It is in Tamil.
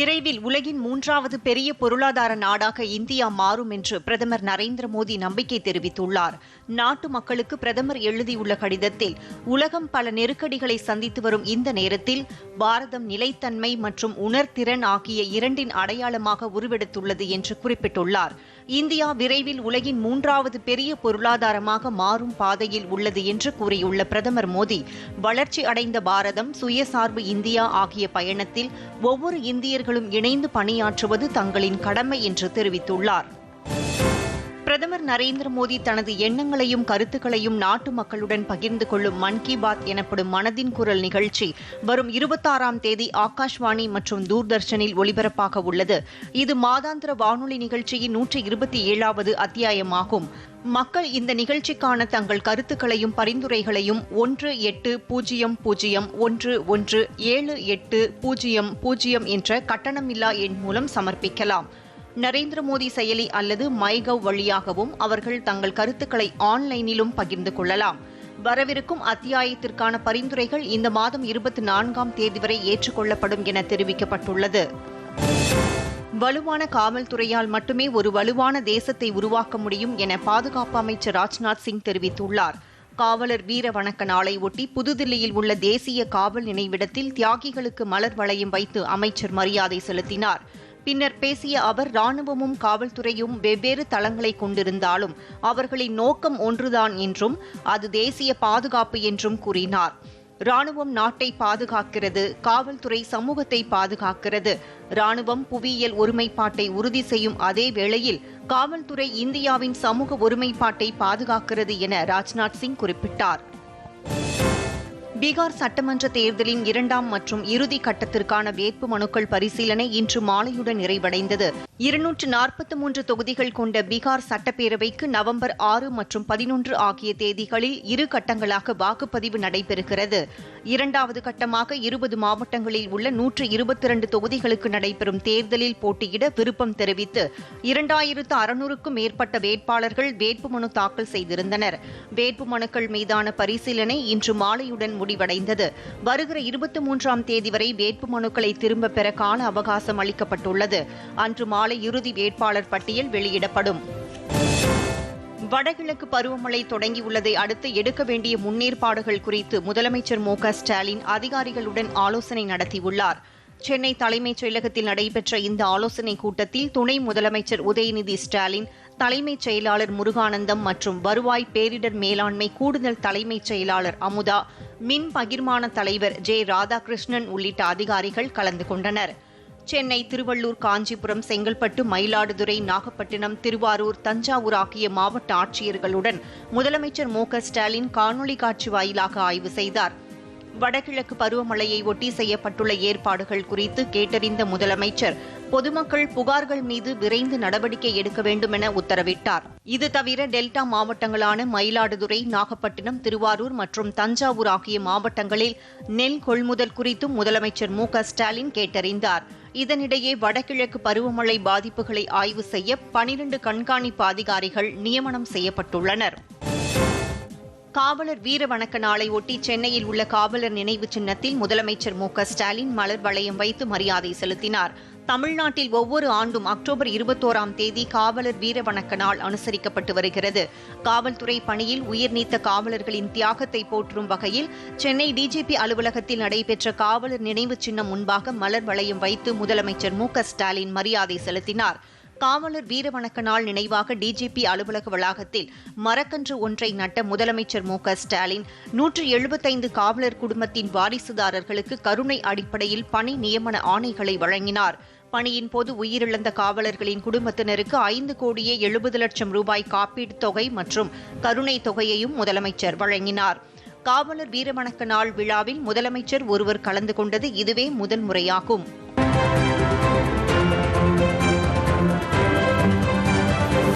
விரைவில் உலகின் மூன்றாவது பெரிய பொருளாதார நாடாக இந்தியா மாறும் என்று பிரதமர் நரேந்திர மோடி நம்பிக்கை தெரிவித்துள்ளார். நாட்டு மக்களுக்கு பிரதமர் எழுதியுள்ள கடிதத்தில் உலகம் பல நெருக்கடிகளை சந்தித்து வரும் இந்த நேரத்தில் பாரதம் நிலைத்தன்மை மற்றும் உணர்திறன் ஆகிய இரண்டின் அடையாளமாக உருவெடுத்துள்ளது என்று குறிப்பிட்டுள்ளார். இந்தியா விரைவில் உலகின் மூன்றாவது பெரிய பொருளாதாரமாக மாறும் பாதையில் உள்ளது என்று கூறியுள்ள பிரதமர் மோடி வளர்ச்சி அடைந்த பாரதம் சுயசார்பு இந்தியா ஆகிய பயணத்தில் ஒவ்வொரு இந்தியர்கள் இந்தியர்களும் இணைந்து பணியாற்றுவது தங்களின் கடமை என்று தெரிவித்துள்ளார். பிரதமர் நரேந்திர மோடி தனது எண்ணங்களையும் கருத்துக்களையும் நாட்டு மக்களுடன் பகிர்ந்து கொள்ளும் மன் கி பாத் எனப்படும் மனதின் குரல் நிகழ்ச்சி வரும் இருபத்தாறாம் தேதி ஆகாஷ்வாணி மற்றும் தூர்தர்ஷனில் ஒலிபரப்பாக உள்ளது. இது மாதாந்திர வானொலி நிகழ்ச்சியின் நூற்றி இருபத்தி ஏழாவது அத்தியாயமாகும். மக்கள் இந்த நிகழ்ச்சிக்கான தங்கள் கருத்துக்களையும் பரிந்துரைகளையும் ஒன்று எட்டு பூஜ்ஜியம் பூஜ்ஜியம் ஒன்று ஒன்று ஏழு எட்டு பூஜ்ஜியம் பூஜ்ஜியம் என்ற கட்டணமில்லா எண் மூலம் சமர்ப்பிக்கலாம். நரேந்திர மோடி செயலி அல்லது மைகவ் வழியாகவும் அவர்கள் தங்கள் கருத்துக்களை ஆன்லைனிலும் பகிர்ந்து கொள்ளலாம். வரவிருக்கும் அத்தியாயத்திற்கான பரிந்துரைகள் இந்த மாதம் இருபத்தி நான்காம் தேதி வரை ஏற்றுக்கொள்ளப்படும் என தெரிவிக்கப்பட்டுள்ளது. வலுவான காவல்துறையால் மட்டுமே ஒரு வலுவான தேசத்தை உருவாக்க முடியும் என பாதுகாப்பு அமைச்சர் ராஜ்நாத் சிங் தெரிவித்துள்ளார். காவலர் வீர வணக்க நாளை ஒட்டி புதுதில்லியில் உள்ள தேசிய காவல் நினைவிடத்தில் தியாகிகளுக்கு மலர் வளையம் வைத்து அமைச்சர் மரியாதை செலுத்தினார். பின்னர் பேசிய அவர் ராணுவமும் காவல்துறையும் வெவ்வேறு தளங்களை கொண்டிருந்தாலும் அவர்களின் நோக்கம் ஒன்றுதான் என்றும் அது தேசிய பாதுகாப்பு என்றும் கூறினார். ராணுவம் நாட்டை பாதுகாக்கிறது காவல்துறை சமூகத்தை பாதுகாக்கிறது. ராணுவம் புவியியல் ஒருமைப்பாட்டை உறுதி செய்யும் அதே வேளையில் காவல்துறை இந்தியாவின் சமூக ஒருமைப்பாட்டை பாதுகாக்கிறது என ராஜ்நாத் சிங் குறிப்பிட்டார். பீகார் சட்டமன்ற தேர்தலின் இரண்டாம் மற்றும் இறுதி கட்டத்திற்கான வேட்பு மனுக்கள் பரிசீலனை இன்று மாலையுடன் நிறைவடைந்தது. இருநூற்று நாற்பத்தி மூன்று தொகுதிகள் கொண்ட பீகார் சட்டப்பேரவைக்கு நவம்பர் ஆறு மற்றும் பதினொன்று ஆகிய தேதிகளில் இரு கட்டங்களாக வாக்குப்பதிவு நடைபெறுகிறது. இரண்டாவது கட்டமாக இருபது மாவட்டங்களில் உள்ள நூற்று இருபத்தி இரண்டு தொகுதிகளுக்கு நடைபெறும் தேர்தலில் போட்டியிட விருப்பம் தெரிவித்து இரண்டாயிரத்து அறுநூறுக்கும் மேற்பட்ட வேட்பாளர்கள் வேட்புமனு தாக்கல் செய்திருந்தனர். வேட்புமனுக்கள் மீதான பரிசீலனை இன்று மாலையுடன் முடிவடைந்தது. வருகிற இருபத்தி மூன்றாம் தேதி வரை வேட்புமனுக்களை திரும்பப் பெற கால அவகாசம் அளிக்கப்பட்டுள்ளது. அன்று மாலை இறுதி வேட்பாளர் பட்டியல் வெளியிடப்படும். வடகிழக்கு பருவமழை தொடங்கியுள்ளதை அடுத்து எடுக்க வேண்டிய முன்னேற்பாடுகள் குறித்து முதலமைச்சர் மு ஸ்டாலின் அதிகாரிகளுடன் ஆலோசனை நடத்தியுள்ளார். சென்னை தலைமைச் செயலகத்தில் நடைபெற்ற இந்த ஆலோசனைக் கூட்டத்தில் துணை முதலமைச்சர் உதயநிதி ஸ்டாலின் தலைமைச் செயலாளர் முருகானந்தம் மற்றும் வருவாய் பேரிடர் மேலாண்மை கூடுதல் தலைமைச் செயலாளர் அமுதா மின் பகிர்மான தலைவர் ஜே ராதாகிருஷ்ணன் உள்ளிட்ட அதிகாரிகள் கலந்து கொண்டனர். சென்னை திருவள்ளூர் காஞ்சிபுரம் செங்கல்பட்டு மயிலாடுதுறை நாகப்பட்டினம் திருவாரூர் தஞ்சாவூர் ஆகிய மாவட்ட ஆட்சியர்களுடன் முதலமைச்சர் மு ஸ்டாலின் காணொலி காட்சி வாயிலாக ஆய்வு செய்தார். வடகிழக்கு பருவமழையை ஒட்டி செய்யப்பட்டுள்ள ஏற்பாடுகள் குறித்து கேட்டறிந்த முதலமைச்சர் பொதுமக்கள் புகார்கள் மீது விரைந்து நடவடிக்கை எடுக்க வேண்டும் என உத்தரவிட்டார். இது தவிர டெல்டா மாவட்டங்களான மயிலாடுதுறை நாகப்பட்டினம் திருவாரூர் மற்றும் தஞ்சாவூர் ஆகிய மாவட்டங்களில் நெல் கொள்முதல் குறித்தும் முதலமைச்சர் மு ஸ்டாலின் கேட்டறிந்தார். இதனிடையே வடகிழக்கு பருவமழை பாதிப்புகளை ஆய்வு செய்ய பனிரண்டு கண்காணிப்பு அதிகாரிகள் நியமனம் செய்யப்பட்டுள்ளனர். காவலர் வீர வணக்க நாளை ஒட்டி சென்னையில் உள்ள காவலர் நினைவு சின்னத்தில் முதலமைச்சர் மு ஸ்டாலின் மலர் வளையம் வைத்து மரியாதை செலுத்தினார். தமிழ்நாட்டில் ஒவ்வொரு ஆண்டும் அக்டோபர் இருபத்தோராம் தேதி காவலர் வீர வணக்க நாள் அனுசரிக்கப்பட்டு வருகிறது. காவல்துறை பணியில் உயிர் நீத்த காவலர்களின் தியாகத்தை போற்றும் வகையில் சென்னை டிஜிபி அலுவலகத்தில் நடைபெற்ற காவலர் நினைவு சின்னம் முன்பாக மலர் வளையம் வைத்து முதலமைச்சர் மு ஸ்டாலின் மரியாதை செலுத்தினார். காவலர் வீரவணக்க நாள் நினைவாக டிஜிபி அலுவலக வளாகத்தில் மரக்கன்று ஒன்றை நட்ட முதலமைச்சர் மு ஸ்டாலின் நூற்று எழுபத்தைந்து காவலர் குடும்பத்தின் வாரிசுதாரர்களுக்கு கருணை அடிப்படையில் பணி நியமன ஆணைகளை வழங்கினார். பணியின் போது உயிரிழந்த காவலர்களின் குடும்பத்தினருக்கு ஐந்து கோடியே எழுபது லட்சம் ரூபாய் காப்பீட்டுத் தொகை மற்றும் கருணை தொகையையும் முதலமைச்சர் வழங்கினார். காவலர் வீரவணக்க நாள் விழாவில் முதலமைச்சர் ஒருவர் கலந்து கொண்டது இதுவே முதல் முறையாகும்.